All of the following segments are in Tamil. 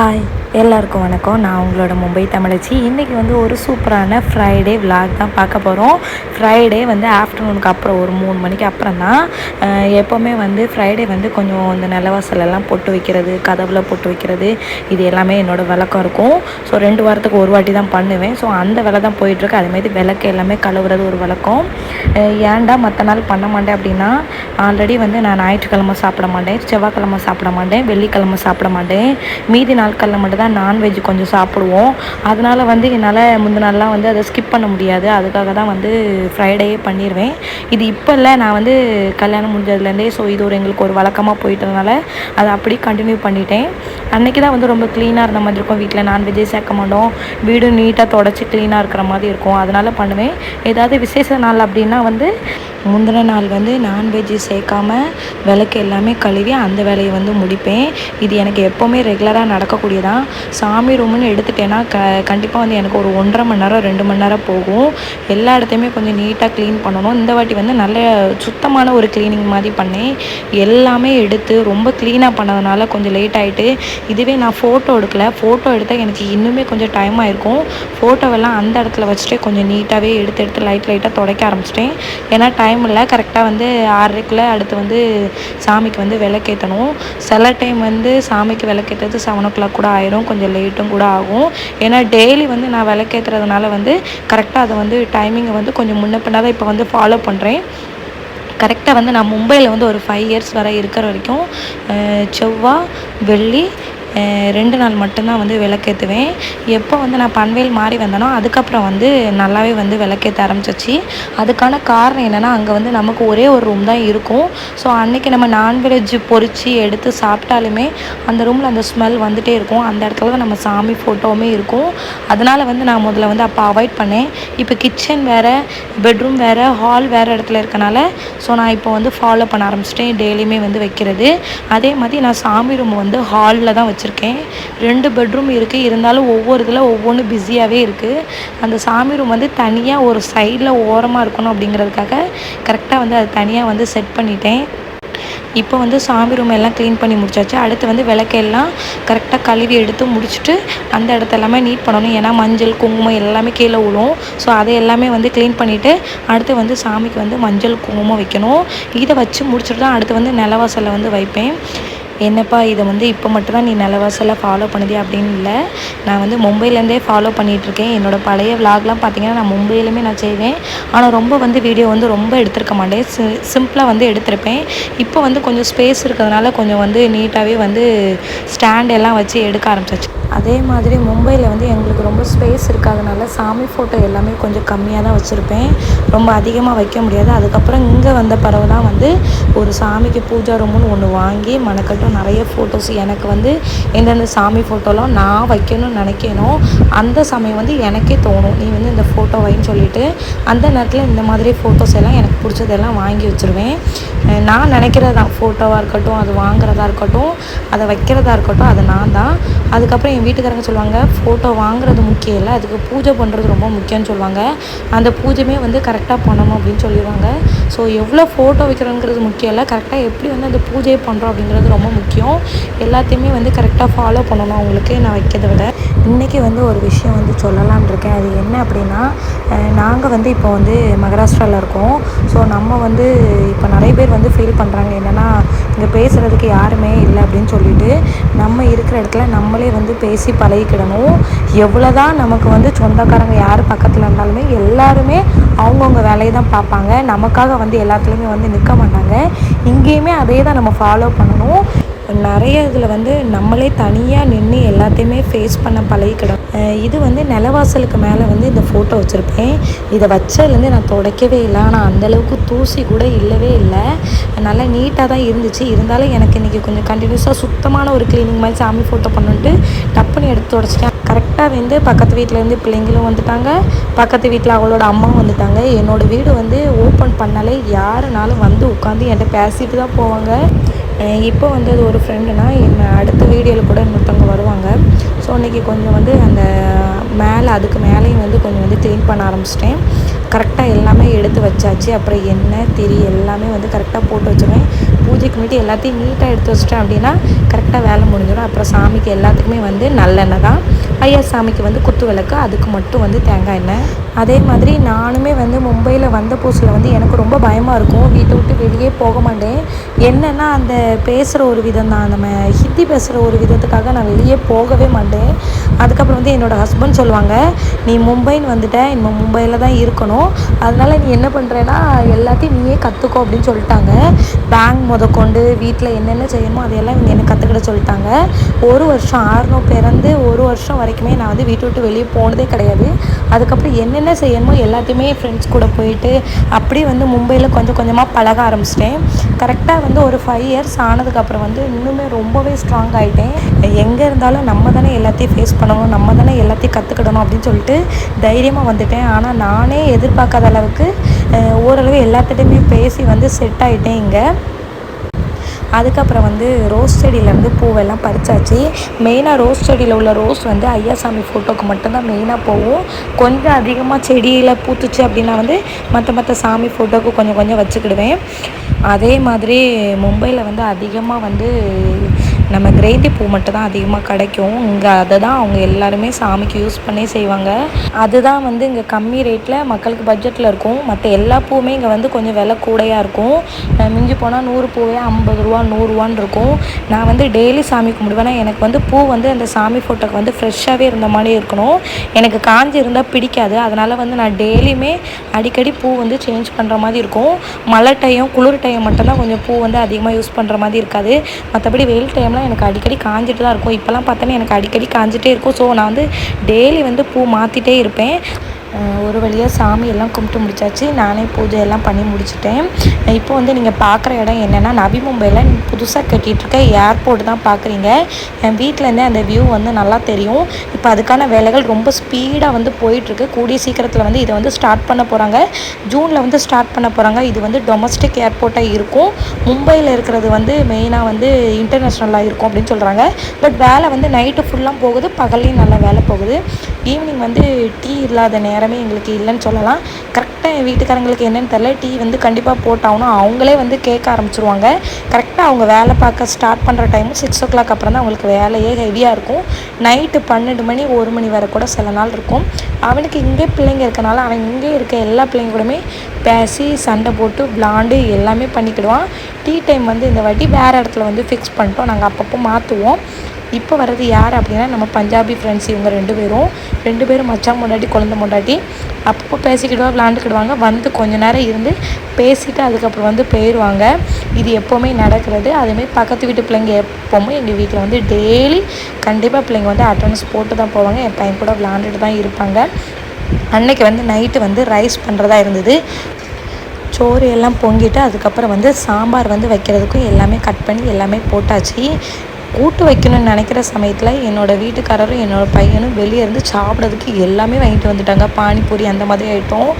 ஹாய் எல்லாருக்கும் வணக்கம். நான் உங்களோட மும்பை தமிழச்சி. இன்றைக்கி வந்து ஒரு சூப்பரான ஃப்ரைடே விலாக் தான் பார்க்க போகிறோம் ஃப்ரைடே வந்து ஆஃப்டர்நூனுக்கு அப்புறம் ஒரு மூணு மணிக்கு அப்புறம் தான் எப்போவுமே வந்து ஃப்ரைடே வந்து கொஞ்சம் இந்த நிலவாசலெல்லாம் பொட்டு வைக்கிறது கதவில் பொட்டு வைக்கிறது இது எல்லாமே என்னோட விளக்கம் இருக்கும். ஸோ ரெண்டு வாரத்துக்கு ஒரு வாட்டி தான் பண்ணுவேன். ஸோ அந்த வேலை தான் போயிட்டுருக்கு. அதுமாரி விளக்கு எல்லாமே கழுவுறது ஒரு விளக்கம் ஏன்டா மற்ற நாள் பண்ண மாட்டேன் அப்படின்னா ஆல்ரெடி வந்து நான் ஞாயிற்றுக்கிழமை சாப்பிட மாட்டேன் செவ்வாய்க்கிழமை சாப்பிட மாட்டேன் வெள்ளிக்கிழமை சாப்பிட மாட்டேன். மீதி நாட்களில் மட்டும் தான் நான்வெஜ் கொஞ்சம் சாப்பிடுவோம். அதனால் வந்து என்னால் முந்தின நாள்லாம் வந்து அதை ஸ்கிப் பண்ண முடியாது. அதுக்காக தான் வந்து ஃப்ரைடேயே பண்ணிடுவேன் இது இப்போ இல்லை நான் வந்து கல்யாணம் முடிஞ்சதுலேருந்தே ஸோ இது ஒரு எங்களுக்கு ஒரு வழக்கமாக போயிட்டதுனால அதை அப்படி கண்டினியூ பண்ணிட்டேன். அன்றைக்கி தான் வந்து ரொம்ப க்ளீனாக இருந்த மாதிரி இருக்கும். வீட்டில் நான்வெஜ்ஜே சேர்க்க மாட்டோம். வீடு நீட்டாக தொடச்சி க்ளீனாக இருக்கிற மாதிரி இருக்கும். அதனால் பண்ணுவேன். ஏதாவது விசேஷ நாள் அப்படின்னா வந்து முந்தின நாள் வந்து நான்வெஜ்ஜு சேர்க்காம விளக்கு எல்லாமே கழுவி அந்த வேலையை வந்து முடிப்பேன். இது எனக்கு எப்போவுமே ரெகுலராக இருக்கக்கூடியதான் சாமி ரூம்னு எடுத்துட்டேன்னா க கண்டிப்பாக வந்து எனக்கு ஒரு ஒன்றரை மணி நேரம் ரெண்டு மணி நேரம் போகும். எல்லா இடத்தையுமே கொஞ்சம் நீட்டாக க்ளீன் பண்ணணும். இந்த வாட்டி வந்து நல்ல சுத்தமான ஒரு க்ளீனிங் மாதிரி பண்ணேன். எல்லாமே எடுத்து ரொம்ப க்ளீனாக பண்ணதுனால கொஞ்சம் லேட் ஆகிட்டு இதுவே நான் ஃபோட்டோ எடுக்கல. ஃபோட்டோ எடுத்தால் எனக்கு இன்னுமே கொஞ்சம் டைம் ஆயிருக்கும் ஃபோட்டோவெல்லாம் அந்த இடத்துல வச்சுட்டு கொஞ்சம் நீட்டாகவே எடுத்து எடுத்து லைட் லைட்டாக துடைக்க ஆரம்பிச்சிட்டேன். ஏன்னா டைம் இல்லை. கரெக்டாக வந்து ஆறரைக்குள்ளே அடுத்து வந்து சாமிக்கு வந்து விளக்கேற்றணும் சில டைம் வந்து சாமிக்கு விளக்கேற்றது செவன் ஓ கிளாக் கூட ஆயிரும் கொஞ்சம் லேட்டும் கூட ஆகும். ஏன்னா டெய்லி வந்து நான் விளக்கேற்றுறதுனால வந்து கரெக்டாக அதை வந்து டைமிங்கை வந்து கொஞ்சம் முன்ன பின்னா தான் இப்போ வந்து ஃபாலோ பண்ணுறேன் கரெக்டாக வந்து நான் மும்பையில் வந்து ஒரு ஃபைவ் இயர்ஸ் வரை இருக்கிற வரைக்கும் செவ்வாய் வெள்ளி ரெண்டு நாள் மட்டும்தான் வந்து விளக்கேற்றுவேன் எப்போ வந்து நான் பன்வேல் மாறி வந்தேனோ அதுக்கப்புறம் வந்து நல்லாவே வந்து விளக்கேற்ற ஆரம்பிச்சிச்சு. அதுக்கான காரணம் என்னென்னா அங்கே வந்து நமக்கு ஒரே ஒரு ரூம் தான் இருக்கும். ஸோ அன்றைக்கி நம்ம நான்வெஜ் பொறிச்சு எடுத்து சாப்பிட்டாலுமே அந்த ரூமில் அந்த ஸ்மெல் வந்துகிட்டே இருக்கும். அந்த இடத்துல தான் நம்ம சாமி ஃபோட்டோவுமே இருக்கும். அதனால் வந்து நான் முதல்ல வந்து அப்போ அவாய்ட் பண்ணேன். இப்போ கிச்சன் வேறு பெட்ரூம் வேறு ஹால் வேறு இடத்துல இருக்கனால ஸோ நான் இப்போ வந்து ஃபாலோ பண்ண ஆரம்பிச்சிட்டேன். டெய்லியுமே வந்து வைக்கிறது. அதே மாதிரி நான் சாமி ரூம் வந்து ஹாலில் தான் வச்சுருக்கேன். ரெண்டு பெட்ரூம் இருக்குது இருந்தாலும் ஒவ்வொரு இதில் ஒவ்வொன்று பிஸியாகவே இருக்குது அந்த சாமி ரூம் வந்து தனியாக ஒரு சைடில் ஓரமாக இருக்கணும் அப்படிங்கிறதுக்காக கரெக்டாக வந்து அது தனியாக வந்து செட் பண்ணிட்டேன். இப்போ வந்து சாமி ரூம் எல்லாம் க்ளீன் பண்ணி முடிச்சாச்சு. அடுத்து வந்து விளக்கெல்லாம் கரெக்டாக கழுவி எடுத்து முடிச்சுட்டு அந்த இடத்த எல்லாமே நீட் பண்ணணும். ஏன்னா மஞ்சள் குங்குமம் எல்லாமே கீழே விழும். ஸோ அதை எல்லாமே வந்து க்ளீன் பண்ணிவிட்டு அடுத்து வந்து சாமிக்கு வந்து மஞ்சள் குங்குமம் வைக்கணும். இதை வச்சு முடிச்சுட்டு தான் அடுத்து வந்து நிலவாசலில் வந்து வைப்பேன். என்னப்பா இதை வந்து இப்போ மட்டும்தான் நீ நிலவாசலாக ஃபாலோ பண்ணுதே அப்படின்னு இல்லை. நான் வந்து மும்பைலேருந்தே ஃபாலோ பண்ணிகிட்ருக்கேன் என்னோடய பழைய விலாக்லாம் பார்த்தீங்கன்னா நான் மும்பையிலுமே நான் செய்வேன். ஆனால் ரொம்ப வந்து வீடியோ வந்து ரொம்ப எடுத்திருக்க மாட்டேன். சி சிம்பிளாக வந்து எடுத்திருப்பேன். இப்போ வந்து கொஞ்சம் ஸ்பேஸ் இருக்கிறதுனால கொஞ்சம் வந்து நீட்டாகவே வந்து ஸ்டாண்ட் எல்லாம் வச்சு எடுக்க ஆரம்பிச்சாச்சு. அதே மாதிரி மும்பையில் வந்து எங்களுக்கு ரொம்ப ஸ்பேஸ் இருக்காதனால சாமி ஃபோட்டோ எல்லாமே கொஞ்சம் கம்மியாக தான் வச்சுருப்பேன். ரொம்ப அதிகமாக வைக்க முடியாது. அதுக்கப்புறம் இங்கே வந்த பிறகு தான் வந்து ஒரு சாமிக்கு பூஜா ரூம்னு ஒன்று வாங்கி மனக்கட்டும் நிறைய ஃபோட்டோஸ் எனக்கு வந்து எந்தெந்த சாமி ஃபோட்டோலாம் நான் வைக்கணும்னு நினைக்கணும் அந்த சமயம் வந்து எனக்கே தோணும். நீ வந்து இந்த ஃபோட்டோ வைன்னு சொல்லிட்டு அந்த நேரத்தில் இந்த மாதிரி ஃபோட்டோஸ் எல்லாம் எனக்கு பிடிச்சதெல்லாம் வாங்கி வச்சுருவேன். நான் நினைக்கிறது தான். ஃபோட்டோவாக இருக்கட்டும் அது வாங்குறதா இருக்கட்டும் அதை வைக்கிறதா இருக்கட்டும் அது நான் தான். அதுக்கப்புறம் என் வீட்டுக்காரங்க சொல்லுவாங்க ஃபோட்டோ வாங்குறது முக்கியம் இல்லை அதுக்கு பூஜை பண்ணுறது ரொம்ப முக்கியம்னு சொல்லுவாங்க. அந்த பூஜையுமே வந்து கரெக்டாக பண்ணணும் அப்படின்னு சொல்லிடுவாங்க. ஸோ எவ்வளோ ஃபோட்டோ வைக்கிறோங்கிறது முக்கியம் இல்லை. கரெக்டாக எப்படி வந்து அந்த பூஜையை பண்ணுறோம் அப்படிங்கிறது ரொம்ப முக்கியம். எல்லாத்தையுமே வந்து கரெக்டாக ஃபாலோ பண்ணணும் அவங்களுக்கு நான் வைக்கிறத விட. இன்றைக்கி வந்து ஒரு விஷயம் வந்து சொல்லலான் இருக்கேன். அது என்ன அப்படின்னா நாங்கள் வந்து இப்போ வந்து மகாராஷ்டிராவில் இருக்கோம். ஸோ நம்ம வந்து இப்போ நிறைய பேர் வந்து ஃபீல் பண்ணுறாங்க என்னென்னா இங்கே பேசுகிறதுக்கு யாருமே இல்லை அப்படின்னு சொல்லிட்டு நம்ம இருக்கிற இடத்துல நம்மளே வந்து பேசி பழகிக்கிடணும். எவ்வளோ தான் நமக்கு வந்து சொந்தக்காரங்க யார் பக்கத்தில் இருந்தாலுமே எல்லாருமே அவங்கவுங்க வேலையை தான் பார்ப்பாங்க. நமக்காக வந்து எல்லாத்துலேயுமே வந்து நிற்க மாட்டாங்க. இங்கேயுமே அதே தான் நம்ம ஃபாலோ பண்ணணும். நிறைய இதில் வந்து நம்மளே தனியாக நின்று எல்லாத்தையுமே ஃபேஸ் பண்ண பழகிக்கிடும் இது வந்து நிலவாசலுக்கு மேலே வந்து இந்த ஃபோட்டோ வச்சுருப்பேன். இதை வச்சதுலேருந்து நான் துடைக்கவே இல்லை. ஆனால் அந்தளவுக்கு தூசி கூட இல்லவே இல்லை. நல்லா நீட்டாக தான் இருந்துச்சு. இருந்தாலும் எனக்கு இன்றைக்கி கொஞ்சம் கண்டினியூஸாக சுத்தமான ஒரு க்ளீனிங் மாதிரி சாமி ஃபோட்டோ பண்ணிட்டு டப்புன்னு எடுத்து தொடச்சிட்டேன். கரெக்டாக வந்து பக்கத்து வீட்டிலேருந்து பிள்ளைங்களும் வந்துட்டாங்க. பக்கத்து வீட்டில் அவளோட அம்மாவும் வந்துட்டாங்க. என்னோடய வீடு வந்து ஓப்பன் பண்ணாலே. யாருனாலும் வந்து உட்காந்து என்கிட்ட பேசிட்டு தான் போவாங்க. இப்போ வந்து அது ஒரு ஃப்ரெண்டுனா என்ன அடுத்த வீடியோவில் கூட இன்னொருத்தவங்க வருவாங்க கொஞ்சம் வந்து அந்த மேலே அதுக்கு மேலேயும் வந்து கொஞ்சம் வந்து க்ளீன் பண்ண ஆரம்பிச்சிட்டேன். கரெக்டாக எல்லாமே எடுத்து வச்சாச்சு. அப்புறம் எண்ணெய் திரி எல்லாமே வந்து கரெக்டாக போட்டு வச்சுருவேன். பூஜைக்கு முன்னாடி எல்லாத்தையும் நீட்டாக எடுத்து வச்சிட்டேன் அப்படின்னா கரெக்டாக வேலை முடிஞ்சிடும். அப்புறம் சாமிக்கு எல்லாத்துக்குமே வந்து நல்லெண்ணெய் தான். ஐயா சாமிக்கு வந்து குத்து விளக்கு அதுக்கு மட்டும் வந்து தேங்காய் எண்ணெய். அதே மாதிரி நானுமே வந்து மும்பையில் வந்த புதுசில் வந்து எனக்கு ரொம்ப பயமாக இருக்கும். வீட்டை விட்டு வெளியே போக மாட்டேன். என்னென்னா அந்த பேசுகிற ஒரு விதம் தான். நம்ம ஹிந்தி பேசுகிற ஒரு விதத்துக்காக நான் வெளியே போகவே மாட்டேன். அதுக்கப்புறம் வந்து என்னோடய ஹஸ்பண்ட் சொல்லுவாங்க நீ மும்பைன்னு வந்துட்ட. இனிமேல் மும்பையில் தான் இருக்கணும். அதனால் நீ என்ன பண்ணுறேன்னா எல்லாத்தையும் நீயே கற்றுக்கோ அப்படின்னு சொல்லிட்டாங்க. பேங்க் முதற்கொண்டு வீட்டில் என்னென்ன செய்யணுமோ அதையெல்லாம் இவங்க என்ன கற்றுக்கிட சொல்லிட்டாங்க. ஒரு வருஷம் ஆறுநூறு பிறந்து ஒரு வருஷம் வரைக்குமே நான் வந்து வீட்டை விட்டு வெளியே போனதே கிடையாது. அதுக்கப்புறம் என்னென்ன செய்யணுமோ எல்லாத்தையுமே ஃப்ரெண்ட்ஸ் கூட போயிட்டு அப்படியே வந்து மும்பையில் கொஞ்சம் கொஞ்சமாக பழக ஆரம்பிச்சிட்டேன். கரெக்டாக வந்து ஒரு ஃபைவ் இயர்ஸ் ஆனதுக்கப்புறம் வந்து இன்னுமே ரொம்பவே ஸ்ட்ராங் ஆகிட்டேன் எங்கே இருந்தாலும் நம்ம தானே எல்லாத்தையும் ஃபேஸ் பண்ணணும் நம்ம தானே எல்லாத்தையும் கற்றுக்கிடணும் அப்படின்னு சொல்லிட்டு தைரியமாக வந்துட்டேன். ஆனால் நானே எதிர்பார்க்காத அளவுக்கு ஓரளவு எல்லாத்திட்டையுமே பேசி வந்து செட் ஆகிட்டேன் இங்கே. அதுக்கப்புறம் வந்து ரோஸ் செடியிலேருந்து பூவெல்லாம் பறிச்சாச்சு. மெயினாக ரோஸ் செடியில் உள்ள ரோஸ் வந்து ஐயாசாமி ஃபோட்டோக்கு மட்டும்தான் மெயினாக போகும். கொஞ்சம் அதிகமாக செடியில் பூத்துச்சு அப்படின்னா வந்து மற்ற மற்ற சாமி ஃபோட்டோக்கு கொஞ்சம் கொஞ்சம் வச்சுக்கிடுவேன். அதே மாதிரி மும்பையில் வந்து அதிகமாக வந்து நம்ம கிரேந்தி பூ மட்டும் தான் அதிகமாக கிடைக்கும். இங்கே அதை தான் அவங்க எல்லாருமே சாமிக்கு யூஸ் பண்ணி செய்வாங்க. அதுதான் வந்து இங்கே கம்மி ரேட்டில் மக்களுக்கு பட்ஜெட்டில் இருக்கும். மற்ற எல்லா பூவுமே இங்கே வந்து கொஞ்சம் விலை கூடையாக இருக்கும். மிஞ்சி போனால் நூறு பூவே ஐம்பது ரூபா நூறுரூவான்னு இருக்கும். நான் வந்து டெய்லி சாமி கும்பிடுவேன் எனக்கு வந்து பூ வந்து அந்த சாமி ஃபோட்டோக்கு வந்து ஃப்ரெஷ்ஷாகவே இருந்த மாதிரி இருக்கணும். எனக்கு காஞ்சி இருந்தால் பிடிக்காது. அதனால் வந்து நான் டெய்லியுமே அடிக்கடி பூ வந்து சேஞ்ச் பண்ணுற மாதிரி இருக்கும். மழை டைம் குளிர் டைம் டைம் மட்டும்தான் கொஞ்சம் பூ வந்து அதிகமாக யூஸ் பண்ணுற மாதிரி இருக்காது. மற்றபடி வெயில் டைம்லாம் எனக்கு அடிக்கடி காஞ்சிட்டு தான் இருக்கும். இப்போலாம் பார்த்தோன்னா எனக்கு அடிக்கடி காஞ்சிட்டே இருக்கும். ஸோ நான் வந்து டெய்லி வந்து பூ மாற்றிட்டே இருப்பேன். ஒரு வழியாக சாமி எல்லாம் கும்பிட்டு முடிச்சாச்சு. நானே பூஜை எல்லாம் பண்ணி முடிச்சிட்டேன். இப்போ வந்து நீங்கள் பார்க்குற இடம் என்னென்னா நவி மும்பையில் புதுசாக கட்டிகிட்ருக்க ஏர்போர்ட் தான் பார்க்குறீங்க என் வீட்டிலேருந்தே அந்த வியூ வந்து நல்லா தெரியும். இப்போ அதுக்கான வேலைகள் ரொம்ப ஸ்பீடாக வந்து போயிட்டுருக்கு. கூடிய சீக்கிரத்தில் வந்து இதை வந்து ஸ்டார்ட் பண்ண போகிறாங்க ஜூனில் வந்து ஸ்டார்ட் பண்ண போகிறாங்க இது வந்து டொமஸ்டிக் ஏர்போர்ட்டாக இருக்கும். மும்பையில் இருக்கிறது வந்து மெயினாக வந்து இன்டர்நேஷ்னலாக இருக்கும் அப்படின்னு சொல்கிறாங்க பட் வேலை வந்து நைட்டு ஃபுல்லாக போகுது. பகல்லையும் நல்லா வேலை போகுது. ஈவினிங் வந்து டீ இல்லாத நேரம் எங்களுக்கு இல்லைன்னு சொல்லலாம். கரெக்டாக என் வீட்டுக்காரங்களுக்கு என்னென்னு தெரில டீ வந்து கண்டிப்பாக போட்டாகணும். அவங்களே வந்து கேட்க ஆரம்பிச்சிருவாங்க. கரெக்டாக அவங்க வேலை பார்க்க ஸ்டார்ட் பண்ணுற டைம் சிக்ஸ் ஓ கிளாக் அப்புறம் தான் அவங்களுக்கு வேலையே ஹெவியாக இருக்கும். நைட்டு பன்னெண்டு மணி ஒரு மணி வரை கூட சில நாள் இருக்கும். அவனுக்கு இங்கே பிள்ளைங்க இருக்கனால அவன் இங்கே இருக்க எல்லா பிள்ளைங்க கூடமே பேசி சண்டை போட்டு விளாண்டு எல்லாமே பண்ணிக்கிடுவான். டீ டைம் வந்து இந்த வாட்டி வேறு இடத்துல வந்து ஃபிக்ஸ் பண்ணிட்டோம். நாங்கள் அப்பப்போ மாற்றுவோம் இப்போ வர்றது யார் அப்படின்னா நம்ம பஞ்சாபி ஃப்ரெண்ட்ஸ் இவங்க ரெண்டு பேரும். ரெண்டு பேரும் மச்சான் முண்டாட்டி குழந்த முண்டாட்டி அப்பப்போ பேசிக்கிடுவா விளாண்டுக்கிடுவாங்க. வந்து கொஞ்ச நேரம் இருந்து பேசிட்டு அதுக்கப்புறம் வந்து போயிடுவாங்க இது எப்போவுமே நடக்கிறது. அதேமாதிரி பக்கத்து வீட்டு பிள்ளைங்க எப்போவுமே எங்கள் வீட்டில் வந்து டெய்லி கண்டிப்பாக பிள்ளைங்க வந்து அட்டண்டன்ஸ் போட்டு தான் போவாங்க. என் பையன் கூட விளாண்டுட்டு தான் இருப்பாங்க. அன்னைக்கு வந்து நைட்டு வந்து ரைஸ் பண்ணுறதா இருந்தது. சோறு எல்லாம் பொங்கிட்டு அதுக்கப்புறம் வந்து சாம்பார் வந்து வைக்கிறதுக்கும் எல்லாமே கட் பண்ணி எல்லாமே போட்டாச்சு. கூட்டு வைக்கணும்னு நினைக்கிற சமயத்தில் என்னோடய வீட்டுக்காரரும் என்னோடய பையனும் வெளியே இருந்து சாப்பிட்றதுக்கு எல்லாமே வாங்கிட்டு வந்துட்டாங்க. பானிபூரி அந்த மாதிரி ஆகிட்டோம்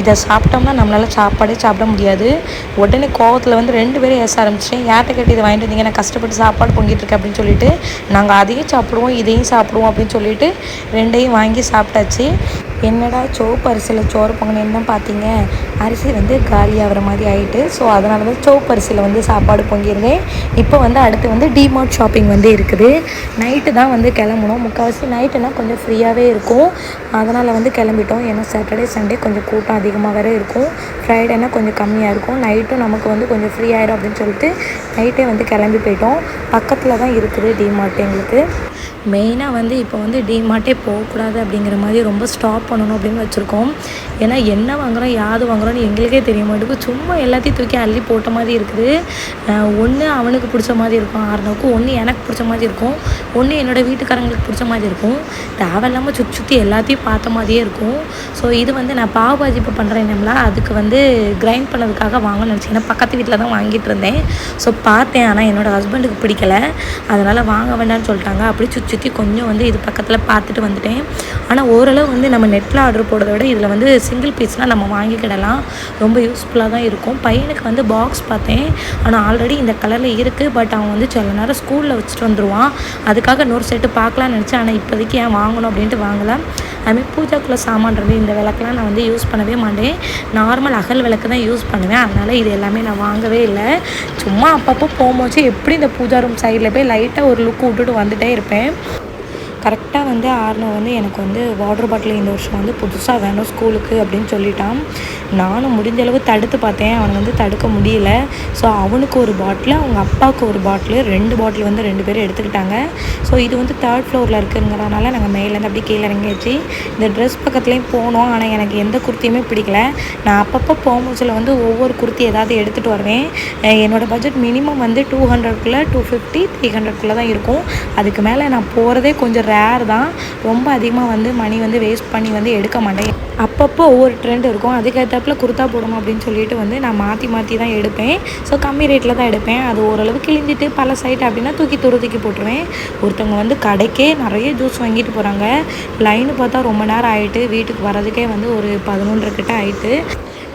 இதை சாப்பிட்டோம்னா நம்மளால் சாப்பாடே சாப்பிட முடியாது. உடனே கோவத்தில் வந்து ரெண்டு பேரும் ஏச ஆரம்பிச்சிட்டேன். யார்கிட்ட கேட்டு இதை வாங்கிட்டு வந்தீங்க? நான் கஷ்டப்பட்டு சாப்பாடு பொங்கிட்டு இருக்கேன் அப்படின்னு சொல்லிட்டு நாங்கள் அதையும் சாப்பிடுவோம் இதையும் சாப்பிடுவோம் அப்படின்னு சொல்லிட்டு ரெண்டையும் வாங்கி சாப்பிட்டாச்சு. என்னடா சோப்பு அரிசியில் சோறு பொங்கணுன்னு தான் பார்த்தீங்க? அரிசி வந்து காலி ஆகிற மாதிரி ஆகிட்டு ஸோ அதனால தான் சோப்பு அரிசியில் வந்து சாப்பாடு பொங்கியிருந்தேன் இப்போ வந்து அடுத்து வந்து டிமார்ட் ஷாப்பிங் வந்து இருக்குது. நைட்டு தான் வந்து கிளம்பணும். முக்கால்வாசி நைட்டுனால் கொஞ்சம் ஃப்ரீயாகவே இருக்கும். அதனால் வந்து கிளம்பிட்டோம். ஏன்னா சாட்டர்டே சண்டே கொஞ்சம் கூட்டம் அதிகமாக வேறு இருக்கும். ஃப்ரைடேனா கொஞ்சம் கம்மியாக இருக்கும். நைட்டும் நமக்கு வந்து கொஞ்சம் ஃப்ரீ ஆகிடும் அப்படின்னு சொல்லிட்டு நைட்டே வந்து கிளம்பி போயிட்டோம். பக்கத்தில் தான் இருக்குது டிமார்ட் எங்களுக்கு. மெயினாக வந்து இப்போ வந்து டிமார்ட்டே போகக்கூடாது அப்படிங்கிற மாதிரி ரொம்ப ஸ்டாப் பண்ணணும் அப்படின்னு வச்சுருக்கோம். ஏன்னா என்ன வாங்குறோம் யாது வாங்குறோம்னு எங்களுக்கே தெரிய மாட்டேங்குது. சும்மா எல்லாத்தையும் தூக்கி அள்ளி போட்ட மாதிரி இருக்குது. ஒன்று அவனுக்கு பிடிச்ச மாதிரி இருக்கும் ஆறுனவுக்கு ஒன்று எனக்கு பிடிச்ச மாதிரி இருக்கும். ஒன்று என்னோடய வீட்டுக்காரங்களுக்கு பிடிச்ச மாதிரி இருக்கும். தேவையில்லாமல் சுற்றி சுற்றி எல்லாத்தையும் பார்த்த மாதிரியே இருக்கும். ஸோ இது வந்து நான் பாவ பாஜி இப்போ பண்ணுறேன்னம்ல அதுக்கு வந்து கிரைண்ட் பண்ணதுக்காக வாங்கணும்னு நினச்சேன் ஏன்னா பக்கத்து வீட்டில் தான் வாங்கிட்டு இருந்தேன். ஸோ பார்த்தேன் ஆனால் என்னோடய ஹஸ்பண்டுக்கு பிடிக்கல. அதனால் வாங்க வேண்டாம்னு சொல்லிட்டாங்க. அப்படி சுற்றி சுற்றி கொஞ்சம் வந்து இது பக்கத்தில் பார்த்துட்டு வந்துட்டேன். ஆனால் ஓரளவு வந்து நம்ம நெட்டில் ஆர்டர் போடுறத விட இதில் வந்து சிங்கிள் பீஸ்லாம் நம்ம வாங்கிக்கிடலாம். ரொம்ப யூஸ்ஃபுல்லாக தான் இருக்கும். பையனுக்கு வந்து பாக்ஸ் பார்த்தேன். ஆனால் ஆல்ரெடி இந்த கலரில் இருக்குது பட் அவன் வந்து சில நேரம் ஸ்கூலில் வச்சுட்டு வந்துடுவான் அதுக்காக இன்னொரு செட்டு பார்க்கலான்னு நினச்சேன். ஆனால் இப்போதைக்கு ஏன் வாங்கணும் அப்படின்ட்டு வாங்கலை. அதுமாதிரி பூஜாக்குள்ளே சாமான்றது இந்த விளக்கெலாம் நான் வந்து யூஸ் பண்ணவே மாட்டேன். நார்மல் அகல் விளக்கு தான் யூஸ் பண்ணுவேன். அதனால் இது எல்லாமே நான் வாங்கவே இல்லை. சும்மா அப்பப்போ போகும்போது எப்படி இந்த பூஜா ரூம் சைடில் போய் லைட்டாக ஒரு லுக் விட்டுட்டு வந்துகிட்டே இருப்பேன். கரெக்டாக வந்து ஆர்னோ வந்து எனக்கு வந்து வாட்டர் பாட்டில் இந்த வருஷம் வந்து புதுசாக வேணும் ஸ்கூலுக்கு அப்படின்னு சொல்லிட்டான். நானும் முடிஞ்ச அளவு தடுத்து பார்த்தேன். அவனை வந்து தடுக்க முடியல. ஸோ அவனுக்கு ஒரு பாட்டில் அவங்க அப்பாவுக்கு ஒரு பாட்டில் ரெண்டு பாட்டில் வந்து ரெண்டு பேரும் எடுத்துக்கிட்டாங்க. ஸோ இது வந்து தேர்ட் ஃப்ளோரில் இருக்குங்கிறனால நாங்கள் மேலேருந்து அப்படியே கீழே இறங்கியாச்சு. இந்த ட்ரெஸ் பக்கத்துலேயும் போனோம். ஆனால் எனக்கு எந்த குர்த்தியுமே பிடிக்கல. நான் அப்பப்போ போகும்போதில் வந்து ஒவ்வொரு குர்த்தி ஏதாவது எடுத்துகிட்டு வருவேன். என்னோடய பட்ஜெட் மினிமம் வந்து டூ ஹண்ட்ரட்குள்ளே டூ ஃபிஃப்டி த்ரீ ஹண்ட்ரட்குள்ளே தான் இருக்கும். அதுக்கு மேலே நான் போகிறதே கொஞ்சம் ரேர் தான். ரொம்ப அதிகமாக வந்து மணி வந்து வேஸ்ட் பண்ணி வந்து எடுக்க மாட்டேன். அப்பப்போ ஒவ்வொரு ட்ரெண்ட் இருக்கும். அதுக்கேற்றப்பில் குர்த்தா போடணும் அப்படின்னு சொல்லிட்டு வந்து நான் மாற்றி மாற்றி தான் எடுப்பேன். ஸோ கம்மி ரேட்டில் தான் எடுப்பேன். அது ஓரளவு கிழிஞ்சிட்டு பல சைட் அப்படின்னா தூக்கி துருதிக்கி போட்டுருவேன். ஒருத்தவங்க வந்து கடைக்கே நிறைய ஜூஸ் வாங்கிட்டு போகிறாங்க லைனு பார்த்தா ரொம்ப நேரம் ஆகிட்டு வீட்டுக்கு வரதுக்கே வந்து ஒரு பதினொன்றரை கிட்ட ஆயிட்டு.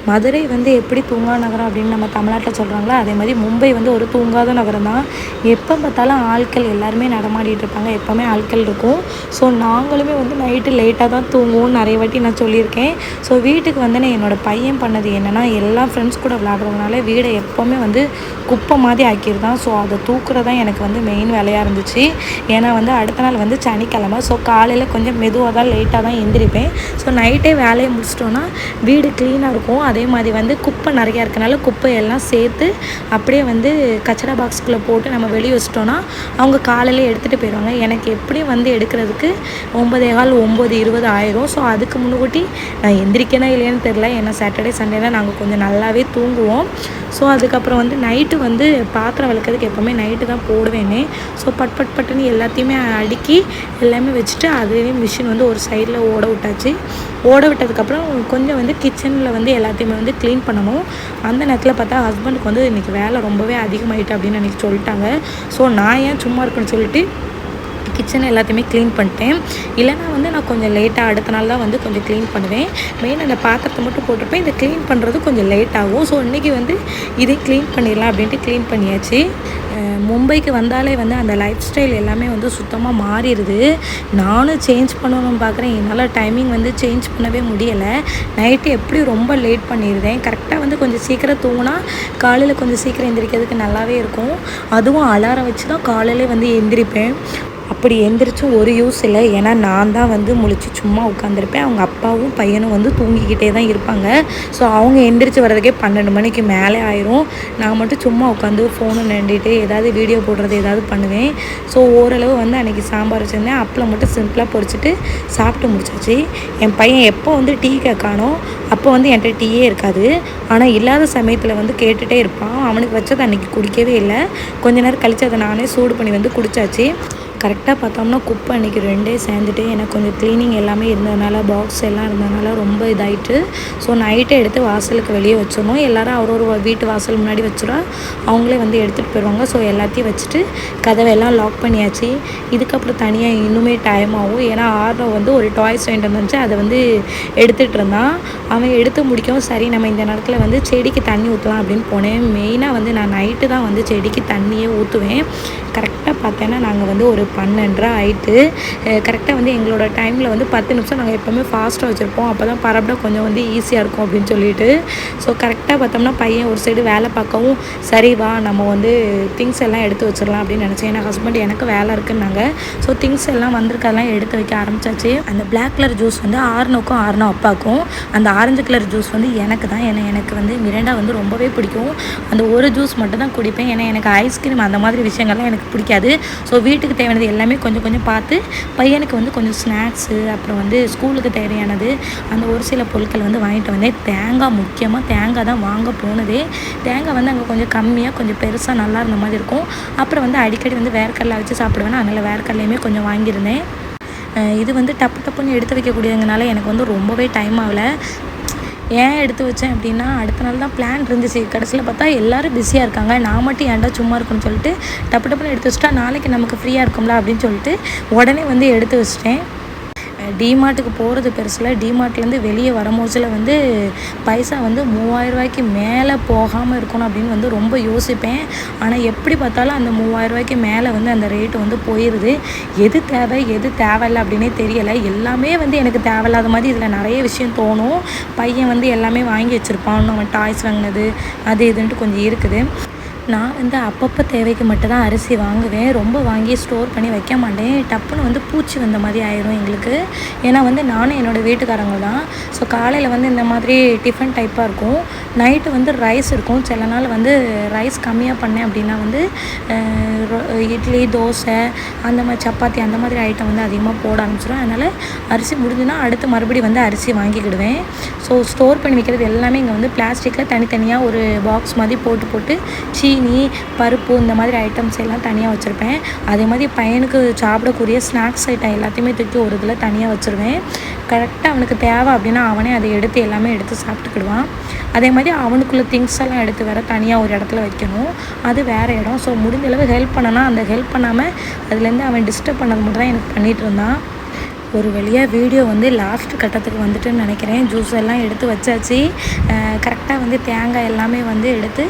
மதுரை வந்து எப்படி தூங்கா நகரம் அப்படின்னு நம்ம தமிழ்நாட்டில் சொல்கிறாங்களோ அதே மாதிரி மும்பை வந்து ஒரு தூங்காத நகரம் தான். எப்போ பார்த்தாலும் ஆட்கள் எல்லாருமே நடமாடிட்டு இருப்பாங்க. எப்போவுமே ஆட்கள் இருக்கும். ஸோ நாங்களுமே வந்து நைட்டு லேட்டாக தான் தூங்குவோம். நிறைய வாட்டி நான் சொல்லியிருக்கேன். ஸோ வீட்டுக்கு வந்து நான் என்னோடய பையன் பண்ணது என்னென்னா எல்லா ஃப்ரெண்ட்ஸ் கூட விளாட்றதுனால வீடை எப்போவுமே வந்து குப்பை மாதிரி ஆக்கியிருந்தான். ஸோ அதை தூக்குறது தான் எனக்கு வந்து மெயின் வேலையாக இருந்துச்சு. ஏன்னா வந்து அடுத்த நாள் வந்து சனிக்கிழமை. ஸோ காலையில் கொஞ்சம் மெதுவாக தான் லேட்டாக தான் எந்திரிப்பேன். ஸோ நைட்டே வேலையை முடிச்சிட்டோன்னா வீடு க்ளீனாக இருக்கும். அது அதே மாதிரி வந்து குப்பை நிறையா இருக்கனால குப்பையெல்லாம் சேர்த்து அப்படியே வந்து கச்சடா பாக்ஸ்குள்ளே போட்டு நம்ம வெளியே வச்சிட்டோன்னா அவங்க காலையில் எடுத்துகிட்டு போயிடுவாங்க. எனக்கு எப்படியும் வந்து எடுக்கிறதுக்கு ஒம்பதே கால் ஒம்பது இருபது ஆயிரும். ஸோ அதுக்கு முன்னுக்கூட்டி நான் எந்திரிக்கனா இல்லையான்னு தெரில ஏன்னா சாட்டர்டே சண்டேலாம் நாங்கள் கொஞ்சம் நல்லாவே தூங்குவோம். ஸோ அதுக்கப்புறம் வந்து நைட்டு வந்து பாத்திரம் விளக்கிறதுக்கு எப்போவுமே நைட்டு தான் போடுவேனே. ஸோ பட் பட் பட்டுன்னு எல்லாத்தையுமே அடுக்கி எல்லாமே வச்சுட்டு அதுவே மிஷின் வந்து ஒரு சைடில் ஓட விட்டாச்சு. ஓட விட்டதுக்கப்புறம் கொஞ்சம் வந்து கிச்சனில் வந்து எல்லாத்தையும் வந்து க்ளீன் பண்ணணும். அந்த நேரத்தில் பார்த்தா ஹஸ்பண்டுக்கு வந்து இன்றைக்கி வேலை ரொம்பவே அதிகமாயிட்டு அப்படின்னு அன்றைக்கி சொல்லிட்டாங்க. ஸோ நான் ஏன் சும்மா இருக்குன்னு சொல்லிட்டு கிச்சனை எல்லாத்தையுமே க்ளீன் பண்ணிட்டேன். இல்லைனா வந்து நான் கொஞ்சம் லேட்டாக அடுத்த நாள் தான் வந்து கொஞ்சம் க்ளீன் பண்ணுவேன். மெயின் அந்த பாத்திரத்தை மட்டும் போட்டிருப்பேன். இந்த க்ளீன் பண்ணுறது கொஞ்சம் லேட் ஆகும். ஸோ இன்றைக்கி வந்து இதை க்ளீன் பண்ணிடலாம் அப்படின்ட்டு க்ளீன் பண்ணியாச்சு. மும்பைக்கு வந்தாலே வந்து அந்த லைஃப் ஸ்டைல் எல்லாமே வந்து சுத்தமாக மாறிடுது. நானும் சேஞ்ச் பண்ணணும்னு பார்க்குறேன் என்னால் டைமிங் வந்து சேஞ்ச் பண்ணவே முடியலை. நைட்டு எப்படி ரொம்ப லேட் பண்ணியிருந்தேன் கரெக்டாக வந்து கொஞ்சம் சீக்கிரம் தூங்கினா காலையில் கொஞ்சம் சீக்கிரம் எந்திரிக்கிறதுக்கு நல்லாவே இருக்கும். அதுவும் அலாரம் வச்சு தான் காலையிலே வந்து எந்திரிப்பேன். அப்படி எந்திரிச்சும் ஒரு யூஸ் இல்லை. ஏன்னா நான் தான் வந்து முழிச்சு சும்மா உட்காந்துருப்பேன் அவங்க அப்பாவும் பையனும் வந்து தூங்கிக்கிட்டே தான் இருப்பாங்க. ஸோ அவங்க எந்திரிச்சு வர்றதுக்கே பன்னெண்டு மணிக்கு மேலே ஆயிரும். நான் மட்டும் சும்மா உட்காந்து ஃபோனை நின்றுட்டு ஏதாவது வீடியோ போடுறது ஏதாவது பண்ணுவேன். ஸோ ஓரளவு வந்து அன்றைக்கி சாம்பார் வச்சுருந்தேன். அப்பளம் மட்டும் சிம்பிளாக பொறிச்சிட்டு சாப்பிட்டு முடிச்சாச்சு. என் பையன் எப்போ வந்து டீ கேட்கானோ அப்போ வந்து என்கிட்ட டீயே இருக்காது. ஆனால் இல்லாத சமயத்தில் வந்து கேட்டுகிட்டே இருப்பான். அவனுக்கு வச்சது அன்றைக்கி குடிக்கவே இல்லை. கொஞ்ச நேரம் கழிச்சு அதை நானே சூடு பண்ணி வந்து குடித்தாச்சு கரெக்டாக பார்த்தோம்னா குப்பை அன்றைக்கி ரெண்டே சேர்ந்துட்டு எனக்கு கொஞ்சம் க்ளீனிங் எல்லாமே இருந்ததுனால பாக்ஸ் எல்லாம் இருந்ததுனால ரொம்ப இதாயிட்டு. ஸோ நைட்டே எடுத்து வாசலுக்கு வெளியே வச்சிடணும். எல்லோரும் அவரோட ஒரு வீட்டு வாசல் முன்னாடி வச்சுருவா. அவங்களே வந்து எடுத்துகிட்டு போயிடுவாங்க. ஸோ எல்லாத்தையும் வச்சுட்டு கதவையெல்லாம் லாக் பண்ணியாச்சு. இதுக்கப்புறம் தனியாக இன்னுமே டைம் ஆகும். ஏன்னா ஆர்டர் வந்து ஒரு டாய்ஸ் வாங்கிட்டு வந்துச்சு அதை வந்து எடுத்துகிட்டு இருந்தான். அவன் எடுத்து முடிக்கவும் சரி நம்ம இந்த நேரத்தில் வந்து செடிக்கு தண்ணி ஊற்றலாம் அப்படின்னு போனேன். மெயினாக வந்து நான் நைட்டு தான் வந்து செடிக்கு தண்ணியே ஊற்றுவேன் கரெக்டாக பார்த்தேன்னா நாங்கள் வந்து ஒரு பன்னெண்டரை ஆயிட்டு கரெக்டாக வந்து எங்களோட டைமில் வந்து பத்து நிமிஷம் நாங்கள் எப்போவுமே ஃபாஸ்ட்டாக வச்சுருப்போம். அப்போ தான் பரப்பிட கொஞ்சம் வந்து ஈஸியாக இருக்கும் அப்படின்னு சொல்லிட்டு. ஸோ கரெக்டாக பார்த்தோம்னா பையன் ஒரு சைடு வேலை பார்க்கவும் சரி வா நம்ம வந்து திங்ஸ் எல்லாம் எடுத்து வச்சிடலாம் அப்படின்னு நினச்சேன். ஏன்னா ஹஸ்பண்ட் எனக்கு வேலை இருக்குன்னாங்க. ஸோ திங்ஸ் எல்லாம் வந்திருக்கெல்லாம் எடுத்து வைக்க ஆரம்பிச்சாச்சு. அந்த பிளாக் கலர் ஜூஸ் வந்து ஆறுனுக்கும் ஆர்னோ அப்பாக்கும் அந்த ஆரஞ்சு கலர் ஜூஸ் வந்து எனக்கு தான். ஏன்னா எனக்கு வந்து மிரண்டா வந்து ரொம்பவே பிடிக்கும். அந்த ஒரு ஜூஸ் மட்டும் தான் குடிப்பேன். ஏன்னா எனக்கு ஐஸ்கிரீம் அந்த மாதிரி விஷயங்கள்லாம் எனக்கு பிடிக்காது. ஸோ வீட்டுக்கு தேவையானது எல்லாமே கொஞ்சம் கொஞ்சம் பார்த்து பையனுக்கு வந்து கொஞ்சம் ஸ்நாக்ஸு அப்புறம் வந்து ஸ்கூலுக்கு தேவையானது அந்த ஒரு சில பொருட்கள் வந்து வாங்கிட்டு வந்தேன். தேங்காய் முக்கியமாக தேங்காய் தான் வாங்க போனதே. தேங்காய் வந்து அங்கே கொஞ்சம் கம்மியாக கொஞ்சம் பெருசாக நல்லா இருந்த மாதிரி இருக்கும். அப்புறம் வந்து அடிக்கடி வந்து வேர்க்கடலை வச்சு சாப்பிடுவேன். அதனால் வேர்க்கடலையுமே கொஞ்சம் வாங்கியிருந்தேன். இது வந்து டப்பு டப்புன்னு எடுத்து வைக்கக்கூடியதுனால எனக்கு வந்து ரொம்பவே டைம் ஆகலை. ஏன் எடுத்து வச்சேன் அப்படின்னா அடுத்த நாள் தான் பிளான் இருந்துச்சு. கடைசியில் பார்த்தா எல்லோரும் பிஸியாக இருக்காங்க. நான் மட்டும் ஏன்டா சும்மா இருக்குன்னு சொல்லிட்டு டப்பு டப்புன்னு எடுத்து வச்சிட்டா நாளைக்கு நமக்கு ஃப்ரீயாக இருக்கும்ல அப்படின்னு சொல்லிட்டு உடனே வந்து எடுத்து வச்சிட்டேன். டிமார்ட்டுக்கு போகிறது பெருசில். டிமார்ட்லேருந்து வெளியே வரும்போதுல வந்து பைசா வந்து மூவாயிரரூவாய்க்கு மேலே போகாமல் இருக்கணும் அப்படின்னு வந்து ரொம்ப யோசிப்பேன். ஆனால் எப்படி பார்த்தாலும் அந்த மூவாயிரரூவாய்க்கு மேலே வந்து அந்த ரேட்டு வந்து போயிடுது எது தேவை எது தேவையில்லை அப்படின்னே தெரியலை. எல்லாமே வந்து எனக்கு தேவையில்லாத மாதிரி இதில் நிறைய விஷயம் தோணும். பையன் வந்து எல்லாமே வாங்கி வச்சுருப்பான். அவன் டாய்ஸ் வாங்கினது அது இதுன்ட்டு கொஞ்சம் இருக்குது. நான் வந்து அப்பப்போ தேவைக்கு மட்டும்தான் அரிசி வாங்குவேன். ரொம்ப வாங்கி ஸ்டோர் பண்ணி வைக்க மாட்டேன். டப்புன்னு வந்து பூச்சி வந்த மாதிரி ஆயிரும் எங்களுக்கு. ஏன்னா வந்து நானும் என்னோடய வீட்டுக்காரங்க தான். ஸோ காலையில் வந்து இந்த மாதிரி டிஃபன் டைப்பாக இருக்கும். நைட்டு வந்து ரைஸ் இருக்கும். சில நாள் வந்து ரைஸ் கம்மியாக பண்ணேன் அப்படின்னா வந்து ரொ- இட்லி தோசை அந்த மாதிரி சப்பாத்தி அந்த மாதிரி ஐட்டம் வந்து அதிகமாக போட ஆரம்பிச்சிடும் அதனால் அரிசி முடிஞ்சுன்னா அடுத்து மறுபடியும் வந்து அரிசி வாங்கிக்கிடுவேன். ஸோ ஸ்டோர் பண்ணி வைக்கிறது எல்லாமே இங்கே வந்து பிளாஸ்டிக்கில் தனித்தனியாக ஒரு பாக்ஸ் மாதிரி போட்டு போட்டு சீ சீனி பருப்பு இந்த மாதிரி ஐட்டம்ஸ் எல்லாம் தனியாக வச்சுருப்பேன். அதே மாதிரி பையனுக்கு சாப்பிடக்கூடிய ஸ்நாக்ஸ் ஐட்டம் எல்லாத்தையுமே தூக்கி ஒரு இதில் தனியாக வச்சுருவேன். கரெக்டாக அவனுக்கு தேவை அப்படின்னா அவனே அதை எடுத்து எல்லாமே எடுத்து சாப்பிட்டுக்கிடுவான். அதே மாதிரி அவனுக்குள்ள திங்ஸ் எல்லாம் எடுத்து வேற தனியாக ஒரு இடத்துல வைக்கணும். அது வேறு இடம். ஸோ முடிஞ்ச அளவு ஹெல்ப் பண்ணனா அந்த ஹெல்ப் பண்ணாமல் அதுலேருந்து அவன் டிஸ்டர்ப் பண்ணது மட்டும் தான் எனக்கு பண்ணிகிட்டு இருந்தான். ஒரு வழியாக வீடியோ வந்து லாஸ்ட் கட்டத்துக்கு வந்துட்டுன்னு நினைக்கிறேன். ஜூஸ் எல்லாம் எடுத்து வச்சாச்சு. கரெக்டாக வந்து தேங்காய் எல்லாமே வந்து எடுத்து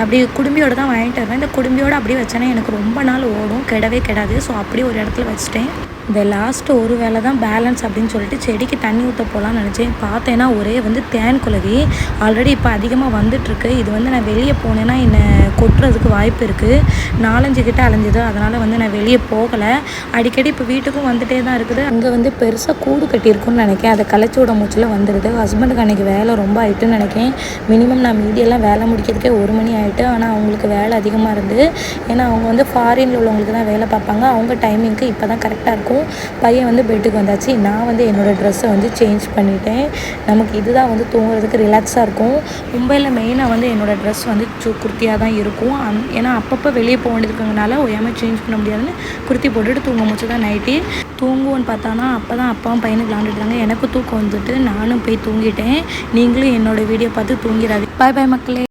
அப்படியே குடும்பியோடு தான் வாங்கிட்டு வருவேன். இந்த குடும்பியோடு அப்படியே வச்சேன்னா எனக்கு ரொம்ப நாள் ஓடும். கெடவே கெடாது. ஸோ அப்படியே ஒரு இடத்துல வச்சுட்டேன். இந்த லாஸ்ட்டு ஒரு வேலை தான் பேலன்ஸ் அப்படின்னு சொல்லிட்டு செடிக்கு தண்ணி ஊற்ற போகலான்னு நினச்சேன். பார்த்தேன்னா ஒரே வந்து தேன் குலவி. ஆல்ரெடி இப்போ அதிகமாக வந்துட்டுருக்கு. இது வந்து நான் வெளியே போனேன்னா என்னை கொட்டுறதுக்கு வாய்ப்பு இருக்குது நாலஞ்சு கிட்ட அலைஞ்சுது. அதனால் வந்து நான் வெளியே போகலை. அடிக்கடி இப்போ வீட்டுக்கும் வந்துட்டே தான் இருக்குது. அங்கே வந்து பெருசாக கூடு கட்டியிருக்குன்னு நினைக்கிறேன். அதை களைச்சி விட மூச்சில் வந்துடுது ஹஸ்பண்டுக்கு அன்றைக்கி வேலை ரொம்ப ஆயிட்டுன்னு நினைக்கிறேன். மினிமம் நான் மீடியெல்லாம் வேலை முடிக்கிறதுக்கே ஒரு மணி ஆகிட்டு ஆனால் அவங்களுக்கு வேலை அதிகமாக இருந்து ஏன்னா அவங்க வந்து ஃபாரினில் உள்ளவங்களுக்கு தான் வேலை பார்ப்பாங்க. அவங்க டைமிங்க்கு இப்போ தான் கரெக்டாக இருக்கும். பையன் வந்து பெட்டுக்கு வந்தாச்சு. நான் வந்து என்னோடய ட்ரெஸ்ஸை வந்து சேஞ்ச் பண்ணிட்டேன். நமக்கு இதுதான் வந்து தூங்குறதுக்கு ரிலாக்ஸாக இருக்கும். மும்பையில் மெயினாக வந்து என்னோடய ட்ரெஸ் வந்து சு குர்த்தியாக தான் இருக்கும். அந் ஏன்னா அப்பப்போ வெளியே போக வேண்டியிருக்கனால ஒயாமல் சேஞ்ச் பண்ண முடியாதுன்னு குர்த்தி போட்டுட்டு தூங்க முடிச்சு தான் நைட்டி தூங்குவோன்னு பார்த்தானா அப்போ தான் அப்பாவும் பையனுக்கு விளாண்டுட்டாங்க எனக்கு தூக்கம் வந்துட்டு நானும் போய் தூங்கிட்டேன். நீங்களும் என்னோடய வீடியோ பார்த்து தூங்கிடாது பாய் பாய் மக்களே.